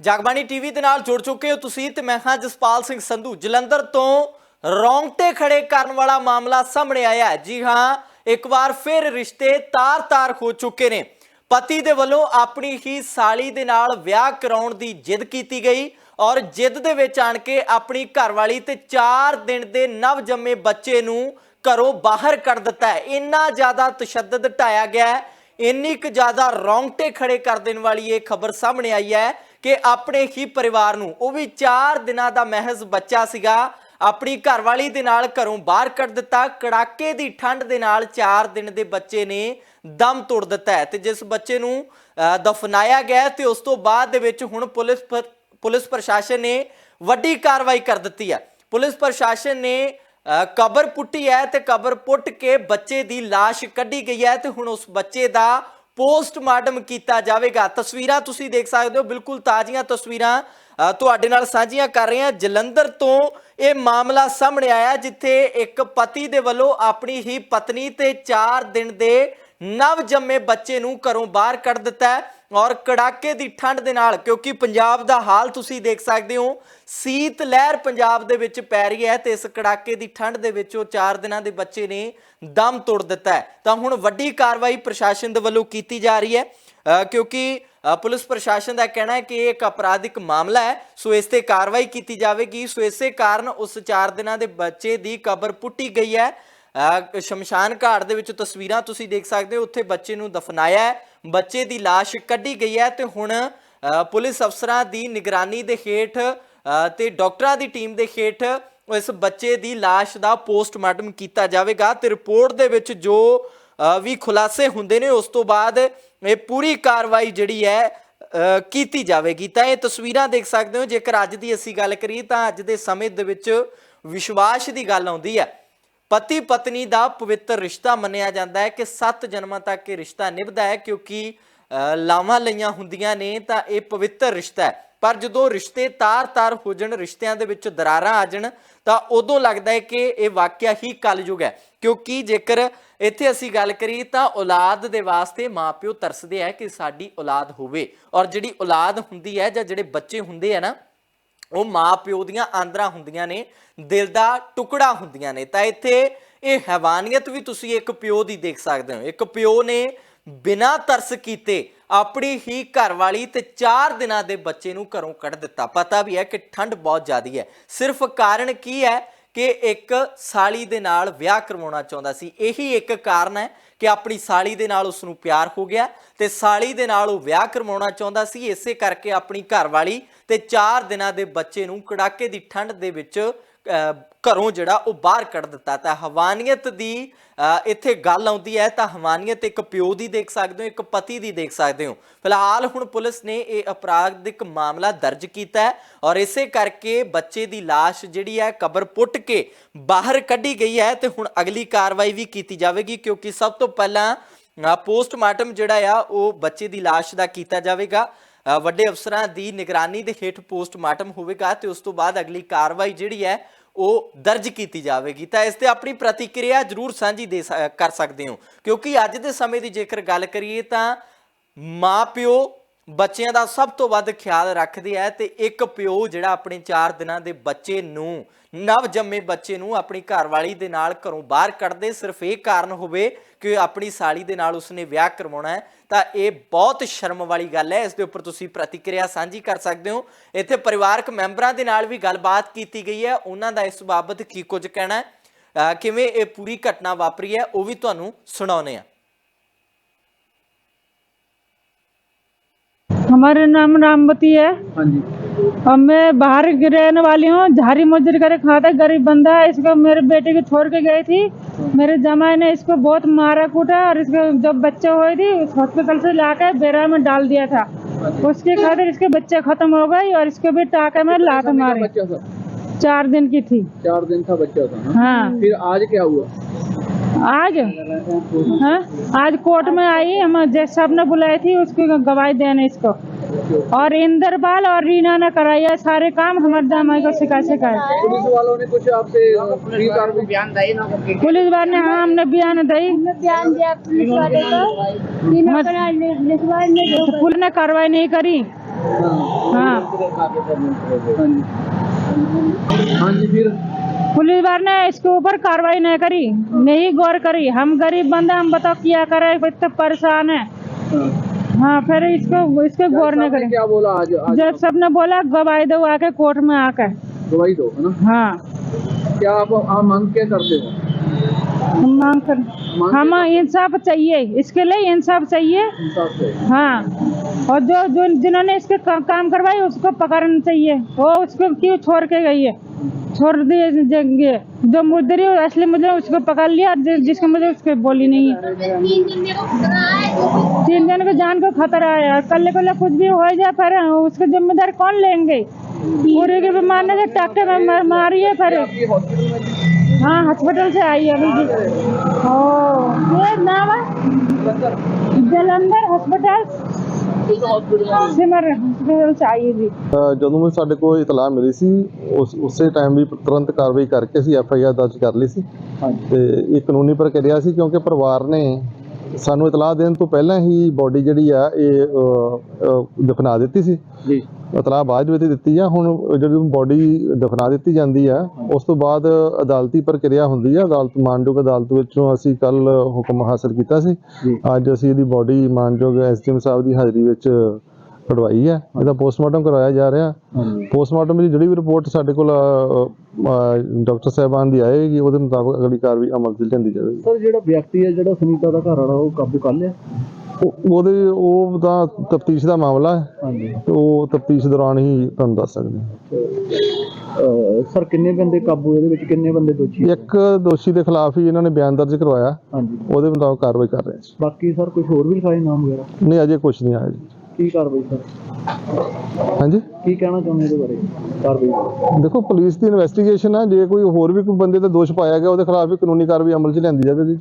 Jagbani TV ਦੇ ਨਾਲ ਜੁੜ ਚੁੱਕੇ ਹੋ ਤੁਸੀਂ ਤੇ ਮੈਂ ਹਾਂ ਜਸਪਾਲ ਸਿੰਘ ਸੰਧੂ। ਜਲੰਧਰ ਤੋਂ ਰੌਂਗਟੇ ਖੜੇ ਕਰਨ ਵਾਲਾ ਮਾਮਲਾ ਸਾਹਮਣੇ ਆਇਆ ਹੈ। ਜੀ ਹਾਂ, ਇੱਕ ਵਾਰ ਫਿਰ ਰਿਸ਼ਤੇ ਤਾਰ-ਤਾਰ ਹੋ ਚੁੱਕੇ ਨੇ। ਪਤੀ ਦੇ ਵੱਲੋਂ ਆਪਣੀ ਹੀ ਸਾਲੀ ਦੇ ਨਾਲ ਵਿਆਹ ਕਰਾਉਣ ਦੀ ਜਿੱਦ ਕੀਤੀ ਗਈ ਔਰ ਜਿੱਦ ਦੇ ਵਿੱਚ ਆਣ ਕੇ ਆਪਣੀ ਘਰਵਾਲੀ ਤੇ 4 ਦਿਨ ਦੇ ਨਵ ਜੰਮੇ ਬੱਚੇ ਨੂੰ ਘਰੋਂ ਬਾਹਰ ਕੱਢ ਦਿੱਤਾ ਹੈ। ਇੰਨਾ ਜ਼ਿਆਦਾ ਤਸ਼ੱਦਦ ਢਾਇਆ ਗਿਆ ਹੈ। ਇੰਨੀ ਕੁ ਜ਼ਿਆਦਾ ਰੌਂਗਟੇ ਖੜੇ ਕਰ ਦੇਣ ਵਾਲੀ ਇਹ ਖਬਰ ਸਾਹਮਣੇ ਆਈ ਹੈ। ਕਿ ਆਪਣੇ ਹੀ ਪਰਿਵਾਰ ਨੂੰ, ਉਹ ਵੀ 4 ਦਿਨਾਂ ਦਾ ਮਹਿਜ਼ ਬੱਚਾ ਸੀਗਾ, ਆਪਣੀ ਘਰਵਾਲੀ ਦੇ ਨਾਲ ਘਰੋਂ ਬਾਹਰ ਕੱਢ ਦਿੱਤਾ, ਕੜਾਕੇ ਦੀ ਠੰਡ ਦੇ ਨਾਲ 4 ਦਿਨ ਦੇ ਬੱਚੇ ਨੇ ਦਮ ਤੋੜ ਦਿੱਤਾ ਹੈ ਤੇ ਜਿਸ ਬੱਚੇ ਨੂੰ ਦਫਨਾਇਆ ਗਿਆ ਹੈ ਤੇ ਉਸ ਤੋਂ ਬਾਅਦ ਦੇ ਵਿੱਚ ਹੁਣ ਪੁਲਿਸ ਪਰ- ਪੁਲਿਸ ਪ੍ਰਸ਼ਾਸਨ ਨੇ ਵੱਡੀ ਕਾਰਵਾਈ ਕਰ ਦਿੱਤੀ ਹੈ। ਪੁਲਿਸ ਪ੍ਰਸ਼ਾਸਨ ਨੇ ਕਬਰ ਪੁੱਟੀ ਹੈ ਤੇ ਕਬਰ ਪੁੱਟ ਕੇ ਬੱਚੇ ਦੀ লাশ ਕੱਢੀ ਗਈ ਹੈ ਤੇ ਹੁਣ ਉਸ ਬੱਚੇ ਦਾ ਪੋਸਟਮਾਰਟਮ ਕੀਤਾ ਜਾਵੇਗਾ। ਤਸਵੀਰਾਂ ਤੁਸੀਂ ਦੇਖ ਸਕਦੇ ਹੋ, ਬਿਲਕੁਲ ਤਾਜ਼ੀਆਂ ਤਸਵੀਰਾਂ ਤੁਹਾਡੇ ਨਾਲ ਸਾਂਝੀਆਂ ਕਰ ਰਹੇ ਹਾਂ। ਜਲੰਧਰ ਤੋਂ ਇਹ ਮਾਮਲਾ ਸਾਹਮਣੇ ਆਇਆ, ਜਿੱਥੇ ਇੱਕ ਪਤੀ ਦੇ ਵੱਲੋਂ ਆਪਣੀ ਹੀ ਪਤਨੀ ਤੇ 4 ਦਿਨ ਦੇ ਨਵ ਜੰਮੇ ਬੱਚੇ ਨੂੰ ਘਰੋਂ ਬਾਹਰ ਕੱਢ ਦਿੱਤਾ ਹੈ। ਔਰ ਕੜਾਕੇ ਦੀ ਠੰਡ ਦੇ ਨਾਲ ਕਿਉਂਕਿ ਪੰਜਾਬ ਦਾ ਹਾਲ ਤੁਸੀਂ ਦੇਖ ਸਕਦੇ ਹੋ ਸੀਤ ਲਹਿਰ ਪੰਜਾਬ ਦੇ ਵਿੱਚ ਪੈ ਰਹੀ ਹੈ ਤੇ ਇਸ ਕੜਾਕੇ ਦੀ ਠੰਡ ਦੇ ਵਿੱਚ ਉਹ 4 ਦਿਨਾਂ ਦੇ ਬੱਚੇ ਨੇ ਦਮ ਤੋੜ ਦਿੱਤਾ ਹੈ। ਤਾਂ ਹੁਣ ਵੱਡੀ ਕਾਰਵਾਈ ਪ੍ਰਸ਼ਾਸਨ ਦੇ ਵੱਲੋਂ ਕੀਤੀ ਜਾ ਰਹੀ ਹੈ। ਅ, ਕਿਉਂਕਿ ਅ, ਪੁਲਿਸ ਪ੍ਰਸ਼ਾਸਨ ਦਾ ਕਹਿਣਾ ਹੈ ਕਿ ਇਹ ਇੱਕ ਅਪਰਾਧਿਕ ਮਾਮਲਾ ਹੈ ਸੋ ਇਸ ਤੇ ਕਾਰਵਾਈ ਕੀਤੀ ਜਾਵੇਗੀ। ਸੋ ਇਸੇ ਕਾਰਨ ਉਸ 4 ਦਿਨਾਂ ਦੇ ਬੱਚੇ ਦੀ ਕਬਰ ਪੁੱਟੀ ਗਈ ਹੈ। ਸ਼ਮਸ਼ਾਨ ਘਾਟ ਦੇ ਵਿੱਚ ਤਸਵੀਰਾਂ ਤੁਸੀਂ ਦੇਖ ਸਕਦੇ ਹੋ ਉੱਥੇ ਬੱਚੇ ਨੂੰ ਦਫਨਾਇਆ ਹੈ ਬੱਚੇ ਦੀ লাশ ਕੱਢੀ ਗਈ ਹੈ ਤੇ ਹੁਣ ਅ, ਪੁਲਿਸ ਅਫਸਰਾਂ ਦੀ ਨਿਗਰਾਨੀ ਦੇ ਹੇਠ ਅ, ਤੇ ਡਾਕਟਰਾਂ ਦੀ ਟੀਮ ਦੇ ਹੇਠ ਇਸ ਬੱਚੇ ਦੀ লাশ ਦਾ ਪੋਸਟਮਾਰਟਮ ਕੀਤਾ ਜਾਵੇਗਾ ਤੇ ਰਿਪੋਰਟ ਦੇ ਵਿੱਚ ਜੋ ਅ, ਵੀ ਖੁਲਾਸੇ ਹੁੰਦੇ ਨੇ ਉਸ ਤੋਂ ਬਾਅਦ ਇਹ ਪੂਰੀ ਕਾਰਵਾਈ ਜਿਹੜੀ ਹੈ ਅ, ਕੀਤੀ ਜਾਵੇਗੀ ਤਾਂ ਇਹ ਤਸਵੀਰਾਂ ਦੇਖ ਸਕਦੇ ਹੋ ਜੇਕਰ ਅੱਜ ਦੀ ਅਸੀਂ ਗੱਲ ਕਰੀਏ ਤਾਂ ਅੱਜ ਦੇ ਸਮੇਂ ਦੇ ਵਿੱਚ ਵਿਸ਼ਵਾਸ ਦੀ ਗੱਲ ਆਉਂਦੀ ਹੈ ਪਤੀ ਪਤਨੀ ਦਾ ਪਵਿੱਤਰ ਰਿਸ਼ਤਾ ਮੰਨਿਆ ਜਾਂਦਾ ਹੈ ਕਿ 7 ਜਨਮਾਂ ਤੱਕ ਇਹ ਰਿਸ਼ਤਾ ਨਿਭਦਾ ਹੈ ਕਿਉਂਕਿ ਲਾਵਾਂ ਲਈਆਂ ਹੁੰਦੀਆਂ ਨੇ ਤਾਂ ਇਹ ਪਵਿੱਤਰ ਰਿਸ਼ਤਾ ਹੈ। ਪਰ ਜਦੋਂ ਰਿਸ਼ਤੇ ਤਾਰ-ਤਾਰ ਹੋ ਜਾਣ, ਰਿਸ਼ਤਿਆਂ ਦੇ ਵਿੱਚ ਦਰਾਰਾਂ ਆ ਜਾਣ, ਤਾਂ ਉਦੋਂ ਲੱਗਦਾ ਹੈ ਕਿ ਇਹ ਵਾਕਿਆ ਹੀ ਕਲਯੁਗ ਹੈ। ਕਿਉਂਕਿ ਜੇਕਰ ਇੱਥੇ ਅਸੀਂ ਗੱਲ ਕਰੀਏ ਤਾਂ ਔਲਾਦ ਦੇ ਵਾਸਤੇ ਮਾਪਿਓ ਤਰਸਦੇ ਆ ਕਿ ਸਾਡੀ ਔਲਾਦ ਹੋਵੇ। ਔਰ ਜਿਹੜੀ ਔਲਾਦ ਹੁੰਦੀ ਹੈ ਜਾਂ ਜਿਹੜੇ ਬੱਚੇ ਹੁੰਦੇ ਆ ਨਾ ਉਹ ਮਾਂ ਪਿਓ ਦੀਆਂ ਆਂਦਰਾਂ ਹੁੰਦੀਆਂ ਨੇ, ਦਿਲ ਦਾ ਟੁਕੜਾ ਹੁੰਦੀਆਂ ਨੇ। ਤਾਂ ਇੱਥੇ ਇਹ ਹੈਵਾਨੀਅਤ ਵੀ ਤੁਸੀਂ ਇੱਕ ਪਿਓ ਦੀ ਦੇਖ ਸਕਦੇ ਹੋ। ਇੱਕ ਪਿਓ ਨੇ ਬਿਨਾਂ ਤਰਸ ਕੀਤੇ ਆਪਣੀ ਹੀ ਘਰਵਾਲੀ ਤੇ 4 ਦਿਨਾਂ ਦੇ ਬੱਚੇ ਨੂੰ ਘਰੋਂ ਕੱਢ ਦਿੱਤਾ। ਪਤਾ ਵੀ ਹੈ ਕਿ ਠੰਡ ਬਹੁਤ ਜ਼ਿਆਦੀ ਹੈ। ਸਿਰਫ ਕਾਰਨ ਕੀ ਹੈ ਕਿ ਇੱਕ ਸਾਲੀ ਦੇ ਨਾਲ ਵਿਆਹ ਕਰਵਾਉਣਾ ਚਾਹੁੰਦਾ ਸੀ। ਇਹੀ ਇੱਕ ਕਾਰਨ ਹੈ ਕਿ ਆਪਣੀ ਸਾਲੀ ਦੇ ਨਾਲ ਉਸ ਨੂੰ ਪਿਆਰ ਹੋ ਗਿਆ ਤੇ ਸਾਲੀ ਦੇ ਨਾਲ ਉਹ ਵਿਆਹ ਕਰਵਾਉਣਾ ਚਾਹੁੰਦਾ ਸੀ ਇਸੇ ਕਰਕੇ ਆਪਣੀ ਘਰਵਾਲੀ ਤੇ 4 ਦਿਨਾਂ ਦੇ ਬੱਚੇ ਨੂੰ ਕੜਾਕੇ ਦੀ ਠੰਡ ਦੇ ਵਿੱਚ ਅਹ, ਘਰੋਂ ਜਿਹੜਾ ਉਹ ਬਾਹਰ ਕੱਢ ਦਿੱਤਾ ਤਾਂ ਹਵਾਨੀਅਤ ਦੀ ਅਹ, ਇੱਥੇ ਗੱਲ ਆਉਂਦੀ ਹੈ ਤਾਂ ਹਵਾਨੀਅਤ ਇੱਕ ਪਿਓ ਦੀ ਦੇਖ ਸਕਦੇ ਹੋ ਇੱਕ ਪਤੀ ਦੀ ਦੇਖ ਸਕਦੇ ਹੋ ਫਿਲਹਾਲ ਹੁਣ ਪੁਲਿਸ ਨੇ ਇਹ ਅਪਰਾਧਿਕ ਮਾਮਲਾ ਦਰਜ ਕੀਤਾ ਹੈ ਔਰ ਇਸੇ ਕਰਕੇ ਬੱਚੇ ਦੀ লাশ ਜਿਹੜੀ ਹੈ ਕਬਰ ਪੁੱਟ ਕੇ ਬਾਹਰ ਕੱਢੀ ਗਈ ਹੈ ਤੇ ਹੁਣ ਅਗਲੀ ਕਾਰਵਾਈ ਵੀ ਕੀਤੀ ਜਾਵੇਗੀ ਕਿਉਂਕਿ ਸਭ ਤੋਂ ਪਹਿਲਾਂ ਅ, ਪੋਸਟਮਾਰਟਮ ਜਿਹੜਾ ਆ ਉਹ ਬੱਚੇ ਦੀ লাশ ਦਾ ਕੀਤਾ ਜਾਵੇਗਾ ਅ, ਵੱਡੇ ਅਫਸਰਾਂ ਦੀ ਨਿਗਰਾਨੀ ਦੇ ਹੇਠ ਪੋਸਟਮਾਰਟਮ ਹੋਵੇਗਾ ਤੇ ਉਸ ਤੋਂ ਬਾਅਦ ਅਗਲੀ ਕਾਰਵਾਈ ਜਿਹੜੀ ਹੈ ਉਹ ਦਰਜ ਕੀਤੀ ਜਾਵੇਗੀ, ਤਾਂ ਇਸ ਤੇ ਆਪਣੀ ਪ੍ਰਤੀਕਿਰਿਆ ਜਰੂਰ ਸਾਂਝੀ ਦੇ ਸ- ਕਰ ਸਕਦੇ ਹੋ। ਕਿਉਂਕਿ ਅੱਜ ਦੇ ਸਮੇਂ ਦੀ ਜੇਕਰ ਗੱਲ ਕਰੀਏ ਤਾਂ ਮਾਪਿਓ ਬੱਚਿਆਂ ਦਾ ਸਭ ਤੋਂ ਵੱਧ ਖਿਆਲ ਰੱਖਦੇ ਹੈ ਤੇ ਇੱਕ ਪਿਓ ਜਿਹੜਾ ਆਪਣੇ 4 ਦਿਨਾਂ ਦੇ ਬੱਚੇ ਨੂੰ ਨਵ ਜੰਮੇ ਬੱਚੇ ਨੂੰ ਆਪਣੀ ਘਰਵਾਲੀ ਦੇ ਨਾਲ ਘਰੋਂ ਬਾਹਰ ਕੱਢਦੇ, ਸਿਰਫ ਇਹ ਕਾਰਨ ਹੋਵੇ ਕਿ ਆਪਣੀ ਸਾਲੀ ਦੇ ਨਾਲ ਉਸਨੇ ਵਿਆਹ ਕਰਵਾਉਣਾ ਹੈ, ਤਾਂ ਇਹ ਬਹੁਤ ਸ਼ਰਮ ਵਾਲੀ ਗੱਲ ਹੈ। ਇਸ ਦੇ ਉੱਪਰ ਤੁਸੀਂ ਪ੍ਰਤੀਕਿਰਿਆ ਸਾਂਝੀ ਕਰ ਸਕਦੇ ਹੋ। ਇੱਥੇ ਪਰਿਵਾਰਕ ਮੈਂਬਰਾਂ ਦੇ ਨਾਲ ਵੀ ਗੱਲਬਾਤ ਕੀਤੀ ਗਈ ਹੈ। ਉਹਨਾਂ ਦਾ ਇਸ ਬਾਬਤ ਕੀ ਕੁਝ ਕਹਿਣਾ ਹੈ? ਕਿਵੇਂ ਇਹ ਪੂਰੀ ਘਟਨਾ ਵਾਪਰੀ ਹੈ, ਉਹ ਵੀ ਤੁਹਾਨੂੰ ਸੁਣਾਉਨੇ ਆ हमारा नाम रामवती है। हाँ जी। और मैं बाहर रहने वाली हूँ झारी मजदूरी करे खाता गरीब बंदा है। इसको मेरे बेटे को छोड़ के गई थी। मेरे जमाई ने इसको बहुत मारा कूटा और इसको जब बच्चे हुए थी उस हॉस्पिटल से लाकर बेरा में डाल दिया था। उसके खातिर इसके बच्चे खत्म हो गई और इसको भी टाके में लात मारी। था? चार दिन की थी। चार दिन का बच्चा था हाँ। फिर आज क्या हुआ? आज? हाँ? आज कोर्ट में आई हम जज साहब ने बुलाई थी उसकी गवाही देने इसको। और इंदरपाल और रीना ने कराई है सारे काम हमारे जमाई को सिखा सिखाए। पुलिस वालों ने कुछ आपसे बयान दी ना पुलिस वाले ने हाँ हमने बयान दी बयान दिया पुलिस वाले को। नहीं पुलिस ने कार्रवाई नहीं करी। हाँ। हाँ। हाँ जी फिर पुलिस बार ने इसके ऊपर कार्रवाई नहीं करी नहीं गौर करी। हम गरीब बंदा हम बताओ क्या करे इतना परेशान है। हाँ। फिर इसको इसके गौर नहीं करे। क्या बोला आज? आज जब सबने बोला गवाही दो आके कोर्ट में आकर गवाही दो है ना? हाँ। क्या आप आप मांग क्या करते हो? मांग कर हम इंसाफ चाहिए। इसके लिए इंसाफ चाहिए। हाँ। और जो जो जिन्होंने इसके का, काम करवाई उसको पकड़ना चाहिए। वो उसको क्यों छोड़ के गई है? छोड़ दिए जो मुजरी असली मुजरी उसको पकड़ लिया जिसको मुझे उसको बोली नहीं है। तीन जन को जान को खतरा है। कल कल कुछ भी हो जाए फिर उसके जिम्मेदार कौन लेंगे? पूरे के बीमार ने डॉक्टर में मार- मारी હા હોસ્પિટલ છે આવી આવી જી હો એ નામ જલંધર હોસ્પિટલ ਜਦੋਂ ਵੀ ਸਾਡੇ ਕੋਲ ਇਤਲਾਹ ਮਿਲੀ ਸੀ ਉਸੇ ਟਾਈਮ ਵੀ ਤੁਰੰਤ ਕਾਰਵਾਈ ਕਰਕੇ ਅਸੀਂ ਐਫ ਆਈ ਆਰ ਦਰਜ ਕਰ ਲਈ ਸੀ। ਤੇ ਇਹ ਕਾਨੂੰਨੀ ਪ੍ਰਕਿਰਿਆ ਸੀ ਕਿਉਂਕਿ ਪਰਿਵਾਰ ਨੇ ਸਾਨੂੰ ਇਤਲਾਹ ਦੇਣ ਤੋਂ ਪਹਿਲਾਂ ਹੀ ਬੋਡੀ ਜਿਹੜੀ ਆ ਇਹ ਦਫਨਾ ਦਿੱਤੀ ਸੀ। ਜੀ। ਇਤਲਾਹ ਬਾਅਦ ਵਿੱਚ ਦਿੱਤੀ ਆ। ਹੁਣ ਜਦੋਂ ਬੋਡੀ ਦਫਨਾ ਦਿੱਤੀ ਜਾਂਦੀ ਆ ਉਸ ਤੋਂ ਬਾਅਦ ਅਦਾਲਤੀ ਪ੍ਰਕਿਰਿਆ ਹੁੰਦੀ ਆ। ਅਦਾਲਤ ਮਾਨਯੋਗ ਅਦਾਲਤ ਵਿੱਚੋਂ ਅਸੀਂ ਕੱਲ ਹੁਕਮ ਹਾਸਲ ਕੀਤਾ ਸੀ। ਅੱਜ ਅਸੀਂ ਇਹਦੀ ਬੋਡੀ ਮਾਨਯੋਗ ਐਸਡੀਐਮ ਸਾਹਿਬ ਦੀ ਹਾਜ਼ਰੀ ਵਿੱਚ ਕਢਵਾਈ ਹੈ। ਇਹਦਾ ਪੋਸਟਮਾਰਟਮ ਕਰਵਾਇਆ ਜਾ ਰਿਹਾ। ਪੋਸਟਮਾਰਟਮ ਦੀ ਜਿਹੜੀ ਵੀ ਰਿਪੋਰਟ ਸਾਡੇ ਕੋਲ ਡਾਕਟਰ ਸਾਹਿਬਾਨ ਦੀ ਆਏਗੀ ਉਹਦੇ ਮੁਤਾਬਕ ਅਗਲੀ ਕਾਰਵਾਈ ਅਮਲ 'ਚ ਲਿਆਂਦੀ ਜਾਵੇਗੀ। ਸਰ ਜਿਹੜਾ ਵਿਅਕਤੀ ਹੈ ਜਿਹੜਾ ਸੁਨੀਤਾ ਦਾ ਘਰ ਵਾਲਾ ਉਹ ਕਾਬੂ ਕਰ ਲਿਆ? ਉਹ- ਉਹਦੇ ਉਹ ਤਾਂ ਤਫਤੀਸ਼ ਦਾ ਮਾਮਲਾ ਹੈ। ਉਹ ਤਫਤੀਸ਼ ਦੌਰਾਨ ਹੀ ਤੁਹਾਨੂੰ ਦੱਸ ਸਕਦੇ ਸਰ ਕਿੰਨੇ ਬੰਦੇ ਕਾਬੂ ਇਹਦੇ ਵਿੱਚ ਕਿੰਨੇ ਬੰਦੇ ਦੋਸ਼ੀ ਇੱਕ ਦੋਸ਼ੀ ਦੇ ਖਿਲਾਫ ਹੀ ਇਹਨਾਂ ਨੇ ਬਿਆਨ ਦਰਜ ਕਰਵਾਇਆ। ਹਾਂਜੀ। ਉਹਦੇ ਮੁਤਾਬਕ ਕਾਰਵਾਈ ਕਰ ਰਹੇ ਹਾਂ। ਬਾਕੀ ਸਰ ਕੁਝ ਹੋਰ ਵੀ ਲਿਖਾਏ ਨਾਮ ਵਗੈਰਾ? ਨਹੀਂ ਅਜੇ ਕੁਝ ਨਹੀਂ ਆਇਆ ਜੀ। ਕੀ ਕਾਰਵਾਈ ਸਰ? ਹਾਂਜੀ? ਕੀ ਕਹਿਣਾ ਚਾਹੁੰਦੇ ਇਹਦੇ ਬਾਰੇ? ਕਾਰਵਾਈ। ਦੇਖੋ ਪੁਲਿਸ ਦੀ ਇਨਵੈਸਟੀਗੇਸ਼ਨ ਹੈ ਜੇ ਕੋਈ ਹੋਰ ਵੀ ਕੋਈ ਬੰਦੇ ਦਾ ਦੋਸ਼ ਪਾਇਆ ਗਿਆ ਉਹਦੇ ਖਿਲਾਫ ਵੀ ਕਾਨੂੰਨੀ ਕਾਰਵਾਈ ਅਮਲ 'ਚ ਲਿਆਂਦੀ ਜਾਵੇਗੀ।